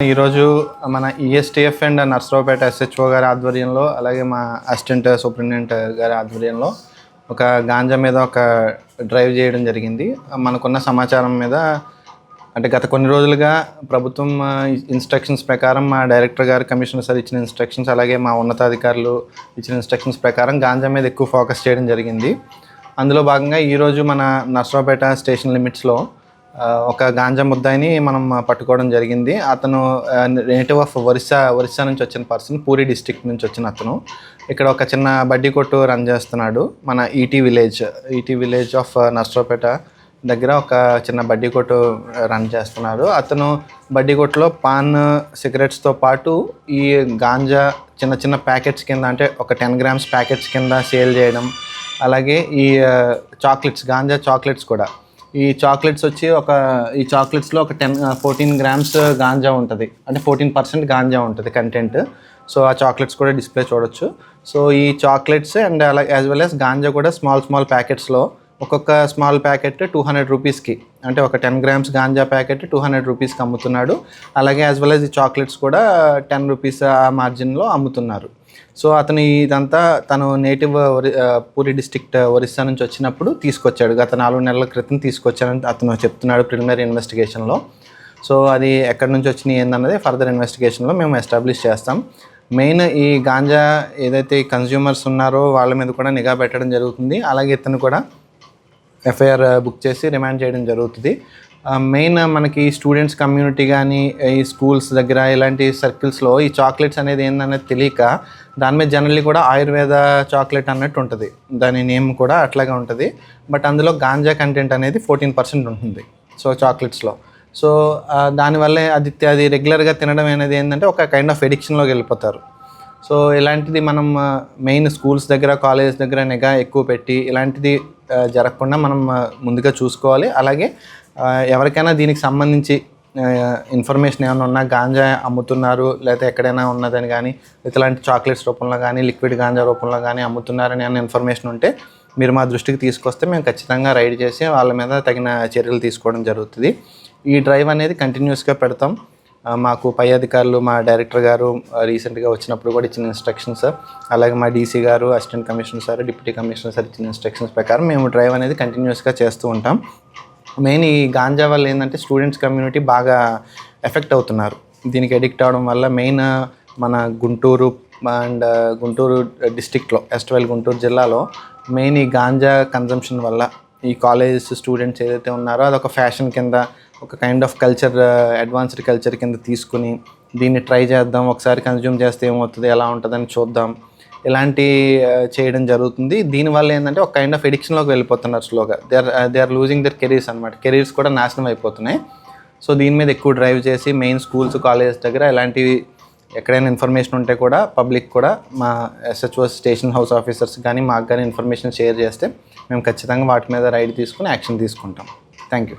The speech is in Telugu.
ఈరోజు మన ఈఎస్టీఎఫ్ అండ్ నర్సరావుపేట ఎస్హెచ్ఓ గారి ఆధ్వర్యంలో అలాగే మా అసిస్టెంట్ సూపరింటెండెంట్ గారి ఆధ్వర్యంలో ఒక గాంజా మీద ఒక డ్రైవ్ చేయడం జరిగింది. మనకున్న సమాచారం మీద అంటే గత కొన్ని రోజులుగా ప్రభుత్వం ఇన్స్ట్రక్షన్స్ ప్రకారం మా డైరెక్టర్ గారు కమిషనర్ సార్ ఇచ్చిన ఇన్స్ట్రక్షన్స్ అలాగే మా ఉన్నతాధికారులు ఇచ్చిన ఇన్స్ట్రక్షన్స్ ప్రకారం గాంజా మీద ఎక్కువ ఫోకస్ చేయడం జరిగింది. అందులో భాగంగా ఈరోజు మన నర్సరావుపేట స్టేషన్ లిమిట్స్లో ఒక గాంజా ముద్దాయిని మనం పట్టుకోవడం జరిగింది. అతను నేటివ్ ఆఫ్ ఒరిస్సా ఒరిస్సా నుంచి వచ్చిన పర్సన్ పూరి డిస్టిక్ నుంచి వచ్చిన అతను. ఇక్కడ ఒక చిన్న బడ్డీ కొట్టు రన్ చేస్తున్నాడు. మన ఈటీ విలేజ్ ఈటీ విలేజ్ ఆఫ్ నర్సరావుపేట దగ్గర ఒక చిన్న బడ్డీ కొట్టు రన్ చేస్తున్నాడు. అతను బడ్డీ కొట్టులో పాన్ సిగరెట్స్తో పాటు ఈ గాంజా చిన్న చిన్న ప్యాకెట్స్ కింద అంటే ఒక టెన్ గ్రామ్స్ ప్యాకెట్స్ కింద సేల్ చేయడం. అలాగే ఈ చాక్లెట్స్ గాంజా చాక్లెట్స్ కూడా. ఈ చాక్లెట్స్ వచ్చి ఒక ఈ చాక్లెట్స్లో ఒక టెన్ ఫోర్టీన్ గ్రామ్స్ గాంజా ఉంటుంది. అంటే ఫోర్టీన్ పర్సెంట్ గాంజా ఉంటుంది కంటెంట్ సో ఆ చాక్లెట్స్ కూడా డిస్ప్లే చూడొచ్చు. సో ఈ చాక్లెట్స్ అండ్ అలా యాజ్ వెల్ యాజ్ గాంజా కూడా స్మాల్ స్మాల్ ప్యాకెట్స్లో ఒక్కొక్క స్మాల్ ప్యాకెట్ టూ హండ్రెడ్ రూపీస్కి అంటే ఒక ten grams ganja packet two hundred రూపీస్కి అమ్ముతున్నాడు. అలాగే యాజ్ వెల్ యాజ్ ఈ చాక్లెట్స్ కూడా టెన్ రూపీస్ ఆ మార్జిన్లో అమ్ముతున్నారు. సో అతను ఇదంతా తను నేటివ్ ఒరి పూరి డిస్ట్రిక్ట్ ఒరిస్సా నుంచి వచ్చినప్పుడు తీసుకొచ్చాడు. గత నాలుగు నెలల క్రితం తీసుకొచ్చానని అతను చెప్తున్నాడు ప్రిలిమినరీ ఇన్వెస్టిగేషన్లో. సో అది ఎక్కడి నుంచి వచ్చినాయి ఏందన్నది ఫర్దర్ ఇన్వెస్టిగేషన్లో మేము ఎస్టాబ్లిష్ చేస్తాం. మెయిన్ ఈ గాంజా ఏదైతే కన్జ్యూమర్స్ ఉన్నారో వాళ్ళ మీద కూడా నిఘా పెట్టడం జరుగుతుంది. అలాగే ఇతను కూడా ఎఫ్ఐఆర్ uh, బుక్ చేసి రిమాండ్ చేయడం జరుగుతుంది. Uh, మెయిన్ uh, మనకి స్టూడెంట్స్ కమ్యూనిటీ కానీ ఈ స్కూల్స్ దగ్గర ఇలాంటి సర్కిల్స్లో ఈ చాక్లెట్స్ అనేది ఏందనేది తెలియక దాని మీద జనరల్లీ కూడా ఆయుర్వేద చాక్లెట్ అన్నట్టు ఉంటుంది. దాని నేమ్ కూడా అట్లాగే ఉంటుంది. బట్ అందులో గాంజా కంటెంట్ అనేది ఫోర్టీన్ పర్సెంట్ ఉంటుంది. సో చాక్లెట్స్లో సో దానివల్లే అది అది రెగ్యులర్గా తినడం అనేది ఏంటంటే ఒక కైండ్ ఆఫ్ ఎడిక్షన్లోకి వెళ్ళిపోతారు. సో ఇలాంటిది మనం మెయిన్ స్కూల్స్ దగ్గర కాలేజ్ దగ్గర నిఘా ఎక్కువ పెట్టి ఇలాంటిది జరగకుండా మనం ముందుగా చూసుకోవాలి. అలాగే ఎవరికైనా దీనికి సంబంధించి ఇన్ఫర్మేషన్ ఏమైనా ఉన్నా గాంజా అమ్ముతున్నారు లేకపోతే ఎక్కడైనా ఉన్నదని కానీ ఇట్లాంటి చాక్లెట్స్ రూపంలో కానీ లిక్విడ్ గాంజా రూపంలో కానీ అమ్ముతున్నారని అన్న ఇన్ఫర్మేషన్ ఉంటే మీరు మా దృష్టికి తీసుకొస్తే మేము ఖచ్చితంగా రైడ్ చేసి వాళ్ళ మీద తగిన చర్యలు తీసుకోవడం జరుగుతుంది. ఈ డ్రైవ్ అనేది కంటిన్యూస్గా పెడతాం. మాకు పై అధికారులు మా డైరెక్టర్ గారు రీసెంట్గా వచ్చినప్పుడు కూడా ఇచ్చిన ఇన్స్ట్రక్షన్స్ అలాగే మా డీసీ గారు assistant commissioner sir deputy commissioner sir ఇచ్చిన ఇన్స్ట్రక్షన్స్ ప్రకారం మేము డ్రైవ్ అనేది కంటిన్యూస్గా చేస్తూ ఉంటాం. మెయిన్ ఈ గాంజా వల్ల ఏంటంటే స్టూడెంట్స్ కమ్యూనిటీ బాగా ఎఫెక్ట్ అవుతున్నారు. దీనికి అడిక్ట్ అవడం వల్ల మెయిన్ మన గుంటూరు అండ్ గుంటూరు డిస్టిక్లో ఎస్ట్వెల్ గుంటూరు జిల్లాలో మెయిన్ ఈ గాంజా కన్జంప్షన్ వల్ల ఈ కాలేజ్ స్టూడెంట్స్ ఏదైతే ఉన్నారో అదొక ఫ్యాషన్ కింద ఒక kind of culture advanced culture కింద తీసుకుని దీన్ని ట్రై చేద్దాం. ఒకసారి కన్జ్యూమ్ చేస్తే ఏమవుతుంది? ఎలా ఉంటుందని చూద్దాం. ఇలాంటి uh, చేయడం జరుగుతుంది. దీనివల్ల ఏంటంటే ఒక కైండ్ ఆఫ్ ఎడిక్షన్లోకి వెళ్ళిపోతున్నారు స్లోగా they are they are losing their careers అనమాట కెరీర్స్ కూడా నాశనం అయిపోతున్నాయి. సో దీని మీద ఎక్కువ డ్రైవ్ చేసి మెయిన్ స్కూల్స్ కాలేజెస్ దగ్గర ఇలాంటివి ఎక్కడైనా ఇన్ఫర్మేషన్ ఉంటే కూడా పబ్లిక్ కూడా మా ఎస్హెచ్ఓ స్టేషన్ హౌస్ ఆఫీసర్స్ కానీ మాకు కానీ ఇన్ఫర్మేషన్ షేర్ చేస్తే మేము ఖచ్చితంగా వాటి మీద రైడ్ తీసుకుని యాక్షన్ తీసుకుంటాం. Thank you